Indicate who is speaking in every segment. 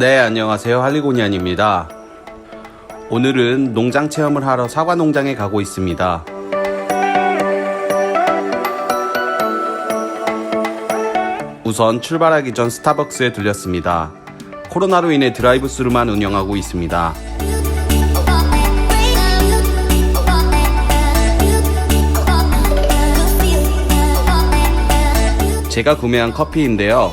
Speaker 1: 네, 안녕하세요. 할리고니안입니다. 오늘은 농장 체험을 하러 사과 농장에 가고 있습니다. 우선 출발하기 전 스타벅스에 들렸습니다. 코로나로 인해 드라이브 스루만 운영하고 있습니다. 제가 구매한 커피인데요.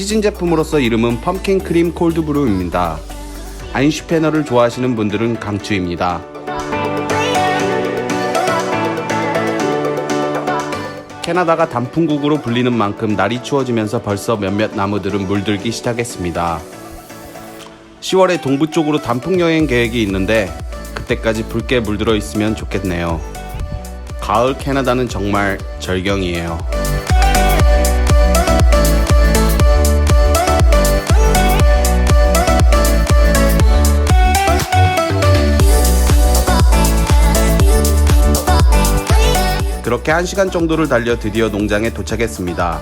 Speaker 1: 시즌 제품으로서 이름은 펌킨 크림 콜드 브루입니다. 아인슈페너를 좋아하시는 분들은 강추입니다. 캐나다가 단풍국으로 불리는 만큼 날이 추워지면서 벌써 몇몇 나무들은 물들기 시작했습니다. 10월에 동부 쪽으로 단풍 여행 계획이 있는데 그때까지 붉게 물들어 있으면 좋겠네요. 가을 캐나다는 정말 절경이에요. 그렇게 1시간 정도를 달려 드디어 농장에 도착했습니다.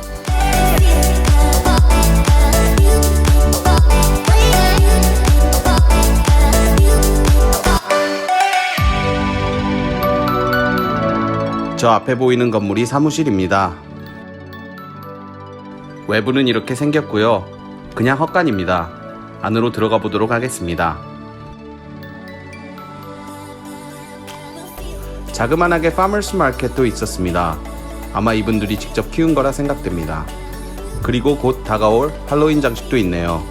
Speaker 1: 저 앞에 보이는 건물이 사무실입니다. 외부는 이렇게 생겼고요. 그냥 헛간입니다. 안으로 들어가 보도록 하겠습니다. 자그만하게 파머스 마켓도 있었습니다. 아마 이분들이 직접 키운 거라 생각됩니다. 그리고 곧 다가올 할로윈 장식도 있네요.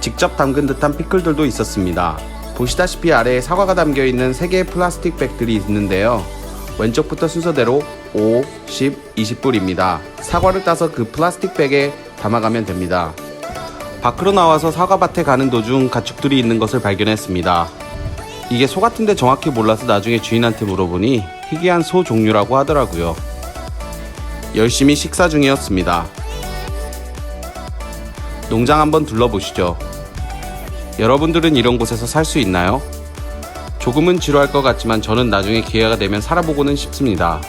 Speaker 1: 직접 담근 듯한 피클들도 있었습니다. 보시다시피 아래에 사과가 담겨 있는 3개의 플라스틱 백들이 있는데요. 왼쪽부터 순서대로 5, 10, 20불입니다. 사과를 따서 그 플라스틱 백에 담아가면 됩니다. 밖으로 나와서 사과밭에 가는 도중 가축들이 있는 것을 발견했습니다. 이게 소 같은데 정확히 몰라서 나중에 주인한테 물어보니 희귀한 소 종류라고 하더라고요. 열심히 식사 중이었습니다. 농장 한번 둘러보시죠. 여러분들은 이런 곳에서 살 수 있나요? 조금은 지루할 것 같지만 저는 나중에 기회가 되면 살아보고는 싶습니다.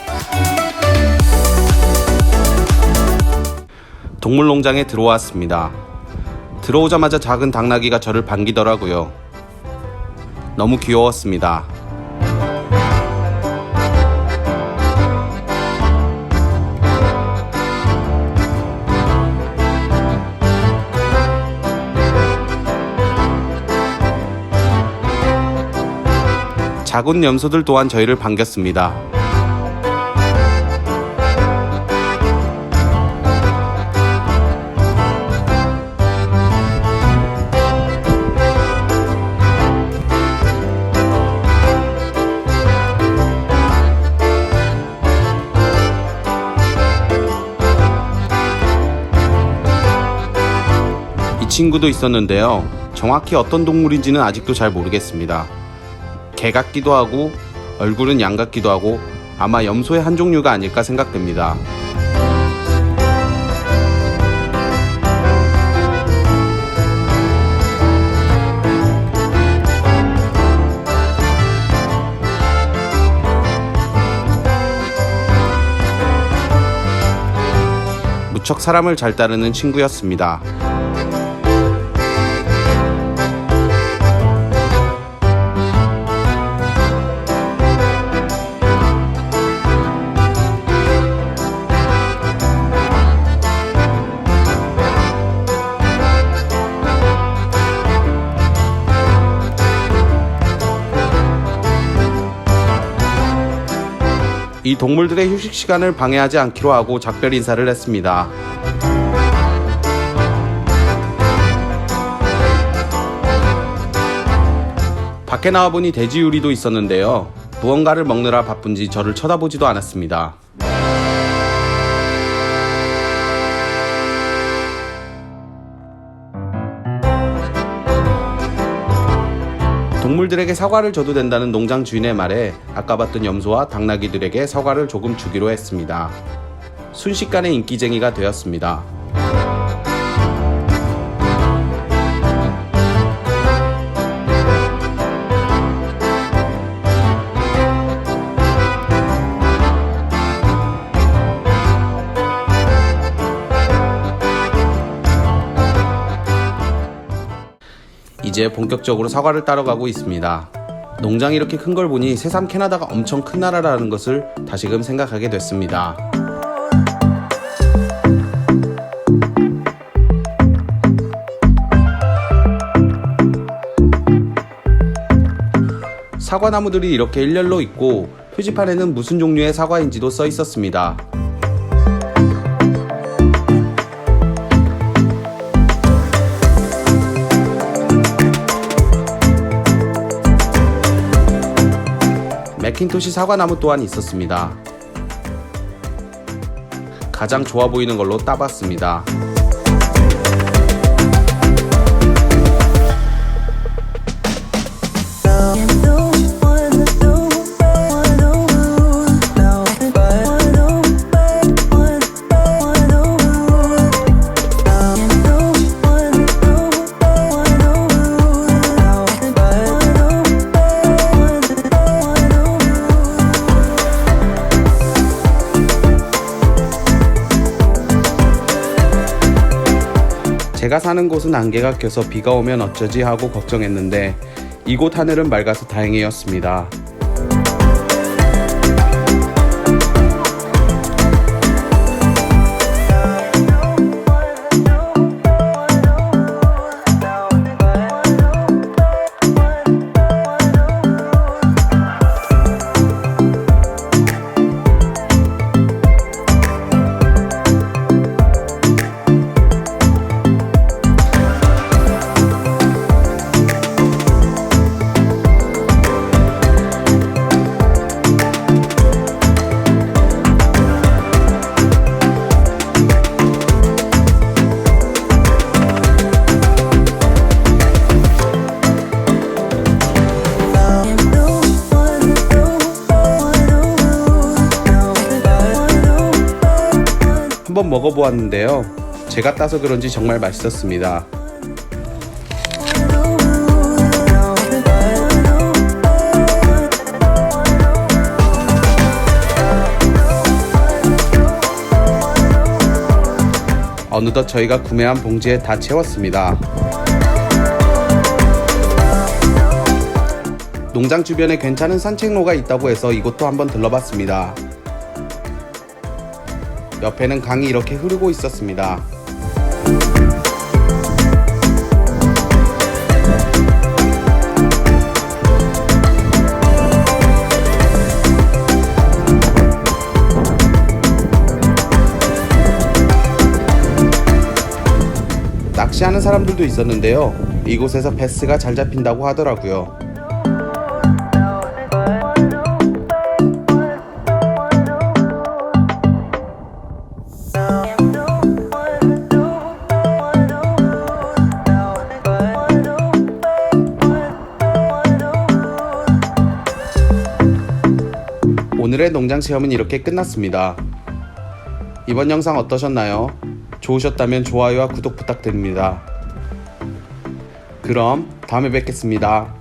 Speaker 1: 동물농장에 들어왔습니다. 들어오자마자 작은 당나귀가 저를 반기더라고요. 너무 귀여웠습니다. 작은 염소들 또한 저희를 반겼습니다. 친구도 있었는데요. 정확히 어떤 동물인지는 아직도 잘 모르겠습니다. 개 같기도 하고 얼굴은 양 같기도 하고 아마 염소의 한 종류가 아닐까 생각됩니다. 무척 사람을 잘 따르는 친구였습니다. 이 동물들의 휴식 시간을 방해하지 않기로 하고 작별 인사를 했습니다. 밖에 나와보니 돼지우리도 있었는데요. 무언가를 먹느라 바쁜지 저를 쳐다보지도 않았습니다. 동물들에게 사과를 줘도 된다는 농장 주인의 말에 아까 봤던 염소와 당나귀들에게 사과를 조금 주기로 했습니다. 순식간에 인기쟁이가 되었습니다. 이제 본격적으로 사과를 따러 가고 있습니다. 농장이 이렇게 큰 걸 보니 새삼 캐나다가 엄청 큰 나라라는 것을 다시금 생각하게 됐습니다. 사과나무들이 이렇게 일렬로 있고 표지판에는 무슨 종류의 사과인지도 써 있었습니다. 맥킨토시 사과나무 또한 있었습니다. 가장 좋아 보이는 걸로 따봤습니다. 제가 사는 곳은 안개가 껴서 비가 오면 어쩌지 하고 걱정했는데 이곳 하늘은 맑아서 다행이었습니다. 한번 먹어보았는데요. 제가 따서 그런지 정말 맛있었습니다. 어느덧 저희가 구매한 봉지에 다 채웠습니다. 농장 주변에 괜찮은 산책로가 있다고 해서 이곳도 한번 들러봤습니다. 옆에는 강이 이렇게 흐르고 있었습니다. 낚시하는 사람들도 있었는데요. 이곳에서 베스가 잘 잡힌다고 하더라고요. 오늘의 농장 체험은 이렇게 끝났습니다. 이번 영상 어떠셨나요? 좋으셨다면 좋아요와 구독 부탁드립니다. 그럼 다음에 뵙겠습니다.